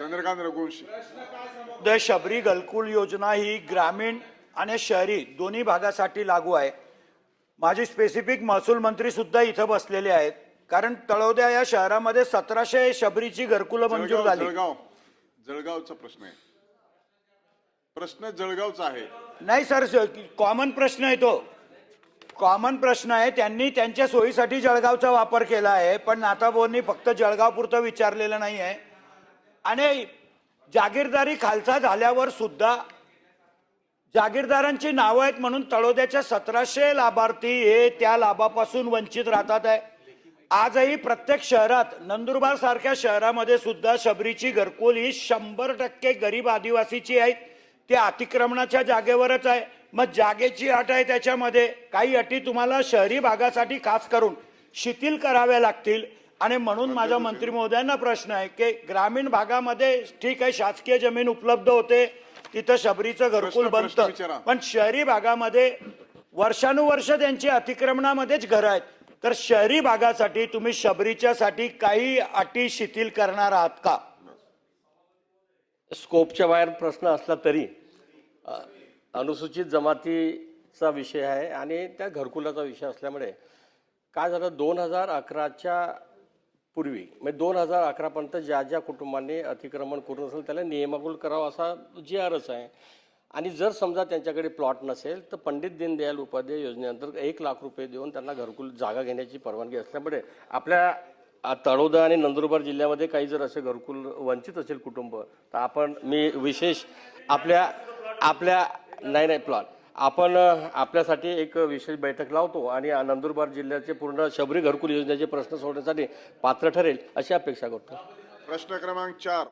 चंद्रकांत रघुवंशी. द शबरी घरकुल योजना ही ग्रामीण आणि शहरी दोन्ही भागासाठी लागू आहे. माझी स्पेसिफिक महसूल मंत्री सुद्धा इथं बसलेले आहेत. कारण तळोद्या या शहरामध्ये सतराशे शबरीची घरकुलं मंजूर जळगाव झाली. जळगाव. जळगावचा प्रश्न आहे. प्रश्न जळगावचा आहे. नाही सर कॉमन प्रश्न आहे तो. कॉमन प्रश्न आहे त्यांनी त्यांच्या सोयीसाठी जळगावचा वापर केला आहे पण नाथाभाऊंनी फक्त जळगाव पुरतं विचारलेलं नाही आहे आणि जागीरदारी खालसा झाल्यावर सुद्धा जागीरदारांची नावं आहेत म्हणून तळोद्याच्या सतराशे लाभार्थी हे त्या लाभापासून वंचित राहतात आहे. आजही प्रत्येक शहरात नंदुरबार सारख्या शहरामध्ये सुद्धा शबरीची घरकुल ही शंभर टक्के गरीब आदिवासीची आहेत. ते अतिक्रमणाच्या जागेवरच आहे. मग जागेची अट आहे त्याच्यामध्ये. काही अटी तुम्हाला शहरी भागासाठी खास करून शिथिल कराव्या लागतील. आणि म्हणून माझा मंत्री महोदयांना प्रश्न आहे की ग्रामीण भागामध्ये ठीक आहे शासकीय जमीन उपलब्ध होते तिथं शबरीचं घरकुल. बनतं पण शहरी भागामध्ये वर्षानुवर्ष त्यांची अतिक्रमणामध्येच घरं आहेत तर शहरी भागासाठी तुम्ही शबरीच्यासाठी काही अटी शिथिल करणार आहात का स्कोपच्या बाहेर प्रश्न असला तरी अनुसूचित जमातीचा विषय आहे आणि त्या घरकुलाचा विषय असल्यामुळे काय झालं दोन हजार अकराच्या पूर्वी. म्हणजे दोन हजार अकरापर्यंत ज्या ज्या कुटुंबांनी अतिक्रमण करून असेल त्याला नियमाकुल करावा असा जी आरच आहे. आणि जर समजा त्यांच्याकडे प्लॉट नसेल तर पंडित दीनदयाल उपाध्याय योजनेअंतर्गत एक लाख रुपये देऊन त्यांना घरकुल जागा घेण्याची परवानगी असल्यामुळे आपल्या तळोदा आणि नंदुरबार जिल्ह्यामध्ये काही जर असे घरकुल वंचित असेल कुटुंब तर आपण मी विशेष आपल्या आपल्या नाही नाही प्लॉट. आपण आपल्यासाठी एक विशेष बैठक लावतो आणि नंदुरबार जिल्ह्याचे पूर्ण शबरी घरकुल योजनेचे प्रश्न सोडण्यासाठी पात्र ठरेल अशी अपेक्षा करतो. प्रश्न क्रमांक चार.